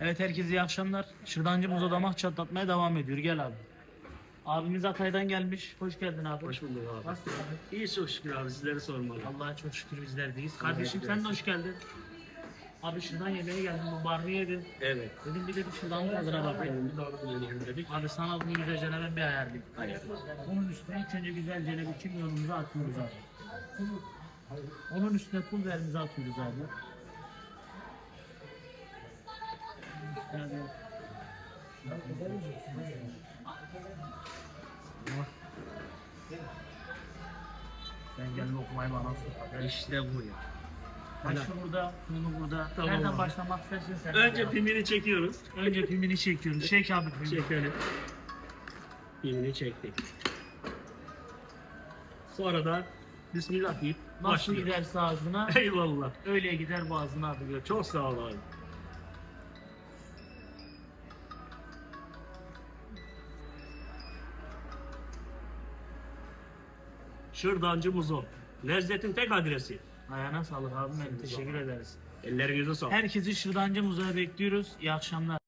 Evet herkese iyi akşamlar. Şırdancı Muzo damak çatlatmaya devam ediyor. Gel abi. Abimiz Hatay'dan gelmiş. Hoş geldin abi. Hoş bulduk abi. Nasılsın abi? İyi çok şükür abi sizleri sormalı. Allah'a çok şükür bizler deyiz. Kardeşim sen de hoş geldin. Abi şırdan yemeğe geldin. Bu barını yedin. Evet. Dedim bir de bir şırdan tadına bakayım. Bir daha deneyelim dedik. Abi sana bunu güzelce ben bir ayarlayayım. Bunun üstüne ilk önce güzelce bir kimyonumuzu atıyoruz abi. Onun üstüne pul biberimizi atıyoruz abi. Sen gel lokmayı bana sok. İşte bu ya. Başı burada, sonu burada. Tamam Nereden başlamak istersen sen. Önce pimini çekiyoruz. Önce pimini çekiyoruz. Çek abi pimini. Çekelim. Pimini çektik. Sonra da Bismillah deyip Nasıl giderse ağzına Eyvallah. öyle gider boğazına abi. Çok sağ ol abi. Şırdancı Muzo. Lezzetin tek adresi. Ayağına sağlık abim benim. Teşekkür ederiz. Ellerinize sağlık. Herkesi Şırdancı Muzay'a bekliyoruz. İyi akşamlar.